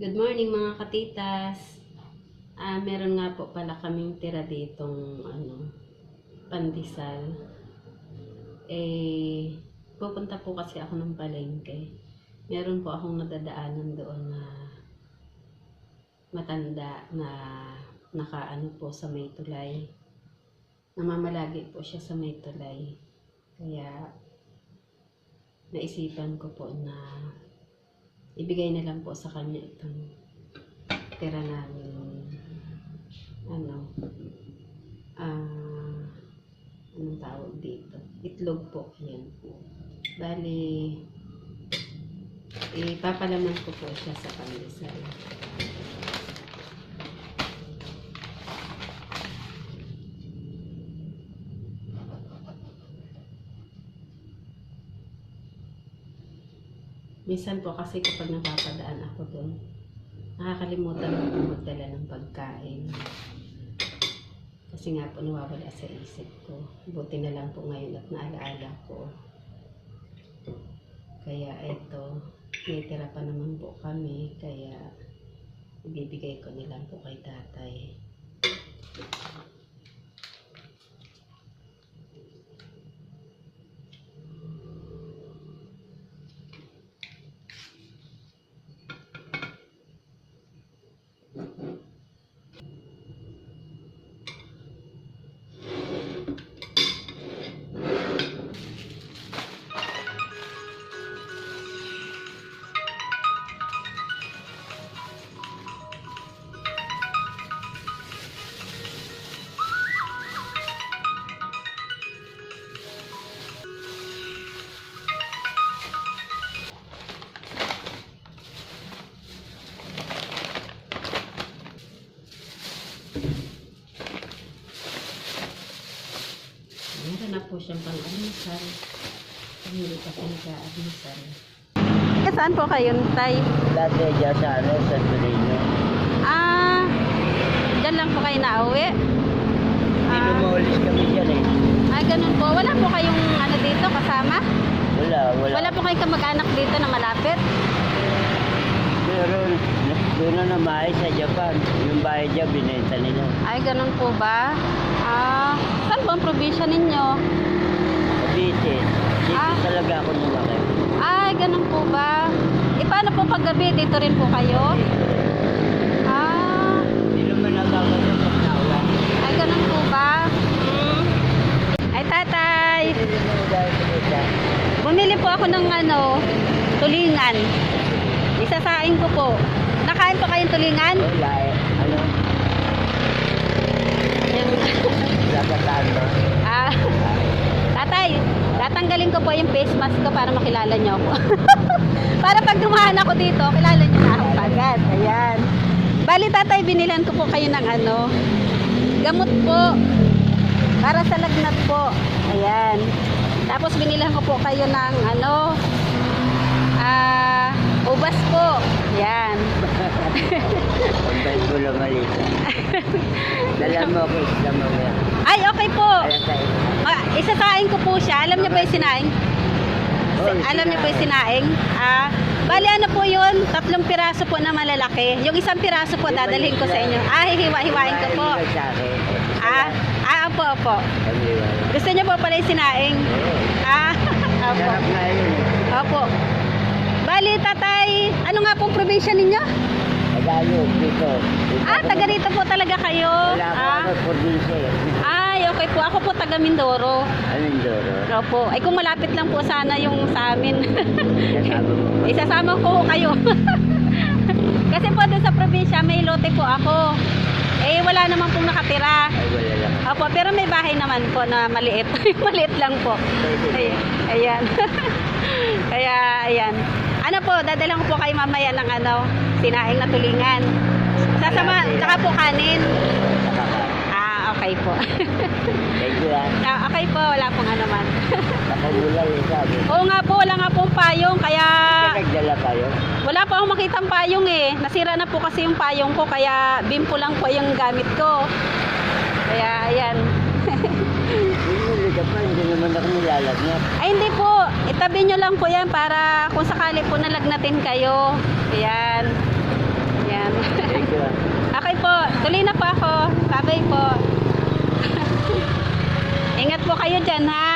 Good morning mga katitas. Ah, meron nga po pala kaming tira ditong ano, pandesal. Eh, pupunta po kasi ako ng palengke. Meron po akong nadadaanan doon na matanda na nakaano po sa may tulay. Namamalagi po siya sa may tulay. Kaya naisipan ko po na ibigay na lang po sa kanya itong tira namin ano ah anong tawag dito? Itlog po yan bali ipapalaman ko po siya sa pandesal Minsan po kasi kapag napapadaan ako doon, nakakalimutan ko po magdala ng pagkain. Kasi nga po nawawala sa isip ko. Buti na lang po ngayon at naalaala ko. Kaya eto, may pa naman po kami. Kaya ibibigay ko nilang po kay tatay. Na po siyang pang-almusal. Hindi kasi nag-aalmusal. Eh, saan po kayo, Tay? Dati dyan sa ano, sa Torino. Ah, dyan lang po kayo nauwi? Hindi Ah, lumulis kami dyan eh. ay, ganun po. Wala po kayong ano dito kasama? Wala, wala. Wala po kayong kamag-anak dito na malapit? Pero doon na namahay sa Japan. Yung bahay dyan, binenta nila. Ay, ganun po ba? Ah, saan po ang probinsya ninyo? Cavite. Dito Ah. talaga ako lumaki. Ay, ganun po ba? E, paano po paggabi? Dito rin po kayo? Ah, Hindi naman nagkakaroon pag naulan. ay, ganun po ba? Hmm. Ay, tatay! Bumili po ako ng ano, tulingan. Isasain ko po. Nakain po kayong tulingan? Wala eh. Ano? Lagataan. Ah, tatay, tatanggalin ko po yung face mask ko para makilala niyo ako. para pag dumaan ako dito, kilala niyo na ako agad. Ayan. Bali tatay, binilan ko po kayo ng ano, gamot po. Para sa lagnat po. Ayan. Tapos binilan ko po kayo ng ano, ah, ubas po. Ayan. Pagdal ko lang malita. Dala mo ako isla mamaya. Ay, okay po. Ah, isasain ko po siya. Alam niyo ba yung sinaing? Oh, Alam niyo po yung sinaing? Ah, bali ano po yun? Tatlong piraso po na malalaki. Yung isang piraso po dadalhin ko sa inyo. Ah, hihiwa-hiwain ko po. Ah, ah, opo, opo. Gusto niyo po pala yung sinaing? Ah, opo. Opo. Bali, tatay, ano nga pong probinsya ninyo? Tagalog, dito. Dito Ah, taga rito po talaga kayo. Wala Ah, probinsya eh. ay, okay po. Ako po taga Mindoro. Alindoro. Opo. Ay, kung malapit lang po sana yung sa amin. Isasama ko kayo. Kasi po doon sa probinsya, may lote po ako. Eh, wala naman pong nakatira. Ay, wala lang. Opo, pero may bahay naman po na maliit. maliit lang po. Ay, ayan. Kaya, ayan. Ano po, dadalang ko po kayo mamaya ng ano, sinaing na tulingan. Sasama, tsaka po kanin. Ah, okay po. Thank you ah. ah, okay po, wala pong ano man. Nakagulay yung sabi. Oo nga po, wala nga pong payong, kaya... Nagdala kayo? Wala pa akong makitang payong eh. Nasira na po kasi yung payong ko kaya bimpo lang po yung gamit ko. Kaya ayan. Hindi naman ako nilalagnat. Ay hindi po, Itabi nyo lang po yan para kung sakali po nalagnatin kayo. Ayan. Ayan. okay po. Tuloy na po ako. Babay po. Ingat po kayo dyan ha.